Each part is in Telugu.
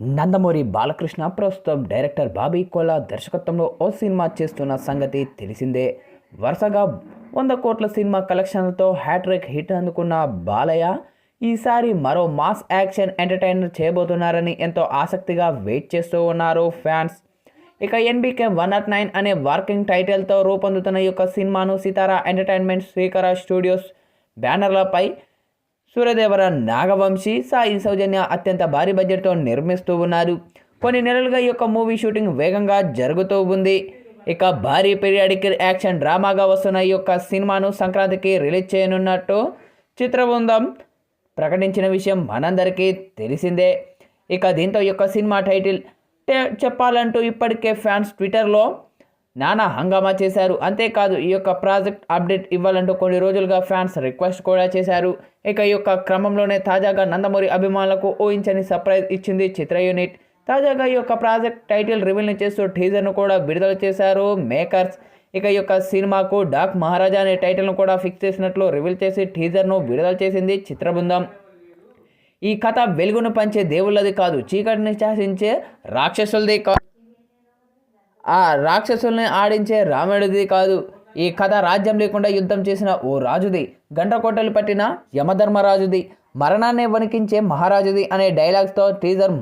నందమూరి బాలకృష్ణ ప్రస్తుతం డైరెక్టర్ బాబీ కోలా దర్శకత్వంలో ఓ సినిమా చేస్తున్న సంగతి తెలిసిందే. వరుసగా వంద కోట్ల సినిమా కలెక్షన్లతో హ్యాట్రిక్ హిట్ అందుకున్న బాలయ్య ఈసారి మరో మాస్ యాక్షన్ ఎంటర్టైనర్ చేయబోతున్నారని ఎంతో ఆసక్తిగా వెయిట్ చేస్తూ ఉన్నారు ఫ్యాన్స్. ఇక ఎన్బీకే వన్ నాట్ నైన్ అనే వర్కింగ్ టైటిల్తో రూపొందుతున్న ఈ యొక్క సినిమాను సితారా ఎంటర్టైన్మెంట్ శ్రీకర స్టూడియోస్ బ్యానర్లపై సూర్యదేవర నాగవంశీ సాయి సౌజన్య అత్యంత భారీ బడ్జెట్తో నిర్మిస్తూ ఉన్నారు. కొన్ని నెలలుగా ఈ యొక్క మూవీ షూటింగ్ వేగంగా జరుగుతూ ఉంది. ఇక భారీ పీరియాడిక్ యాక్షన్ డ్రామాగా వస్తున్న ఈ యొక్క సినిమాను సంక్రాంతికి రిలీజ్ చేయనున్నట్టు చిత్రబృందం ప్రకటించిన విషయం మనందరికీ తెలిసిందే. ఇక దీంతో ఈ యొక్క సినిమా టైటిల్ టే- చెప్పాలంటూ ఇప్పటికే ఫ్యాన్స్ ట్విట్టర్లో నానా హంగామా చేశారు. అంతేకాదు ఈ యొక్క ప్రాజెక్ట్ అప్డేట్ ఇవ్వాలంటూ కొన్ని రోజులుగా ఫ్యాన్స్ రిక్వెస్ట్ కూడా చేశారు. ఇక ఈ యొక్క క్రమంలోనే తాజాగా నందమూరి అభిమానులకు ఊహించని సర్ప్రైజ్ ఇచ్చింది చిత్ర యూనిట్. తాజాగా ఈ యొక్క ప్రాజెక్ట్ టైటిల్ రివీల్ని చేస్తూ టీజర్ను కూడా విడుదల చేశారు మేకర్స్. ఇక ఈ యొక్క సినిమాకు డాక్ మహారాజా అనే టైటిల్ను కూడా ఫిక్స్ చేసినట్లు రివీల్ చేసి టీజర్ను విడుదల చేసింది చిత్ర బృందం ఈ కథ వెలుగును పంచే దేవుళ్ళది కాదు చీకటిని శాసించే రాక్షసులది కాదు ఆ రాక్షసుల్ని ఆడించే రాముడిది కాదు. ఈ కథ రాజ్యం లేకుండా యుద్ధం చేసిన ఓ రాజుది. గంటకోటలు పట్టిన యమధర్మరాజుది. మరణాన్ని వణికించే మహారాజుది అనే డైలాగ్స్తో టీజర్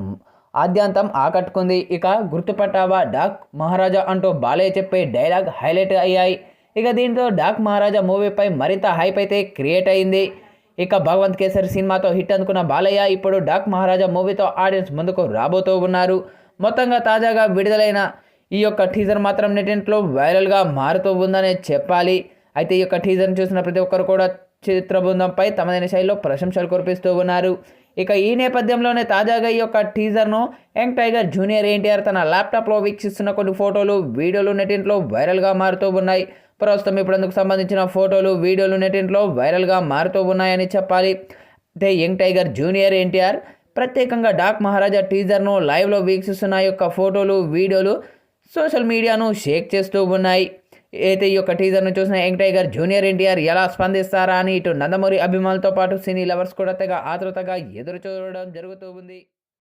ఆద్యాంతం ఆకట్టుకుంది. ఇక గుర్తుపట్టావా డాక్ మహారాజా అంటూ బాలయ్య చెప్పే డైలాగ్ హైలైట్ అయ్యాయి. ఇక దీంతో డాక్ మహారాజా మూవీపై మరింత హైప్ అయితే క్రియేట్ అయింది. ఇక భగవంత్ కేసరి సినిమాతో హిట్ అందుకున్న బాలయ్య ఇప్పుడు డాక్ మహారాజా మూవీతో ఆడియన్స్ ముందుకు రాబోతూ ఉన్నారు. మొత్తంగా తాజాగా విడుదలైన ఈ యొక్క టీజర్ మాత్రం నెటింట్లో వైరల్గా మారుతూ ఉందనే చెప్పాలి. అయితే ఈ యొక్క టీజర్ని చూసిన ప్రతి ఒక్కరు కూడా చిత్ర బృందంపై తమదైన శైలిలో ప్రశంసలు కురిపిస్తూ ఉన్నారు. ఇక ఈ నేపథ్యంలోనే తాజాగా ఈ యొక్క టీజర్ను యంగ్ టైగర్ జూనియర్ ఎన్టీఆర్ తన ల్యాప్టాప్లో వీక్షిస్తున్న కొన్ని ఫోటోలు వీడియోలు నెటింట్లో వైరల్గా మారుతూ ఉన్నాయి. ప్రస్తుతం ఇప్పుడు అందుకు సంబంధించిన ఫోటోలు వీడియోలు నెటింట్లో వైరల్గా మారుతూ ఉన్నాయని చెప్పాలి. అయితే యంగ్ టైగర్ జూనియర్ ఎన్టీఆర్ ప్రత్యేకంగా డాక్ మహారాజా టీజర్ను లైవ్లో వీక్షిస్తున్న ఈ యొక్క ఫోటోలు వీడియోలు సోషల్ మీడియాను షేక్ చేస్తూ ఉన్నాయి. అయితే ఈ యొక్క టీజర్ను చూసిన యంగ్ టైగర్ జూనియర్ ఎన్టీఆర్ ఎలా స్పందిస్తారా అని ఇటు నందమూరి అభిమానులతో పాటు సినీ లవర్స్ కూడా తెగ ఆతృతగా ఎదురు చూడడం జరుగుతూ ఉంది.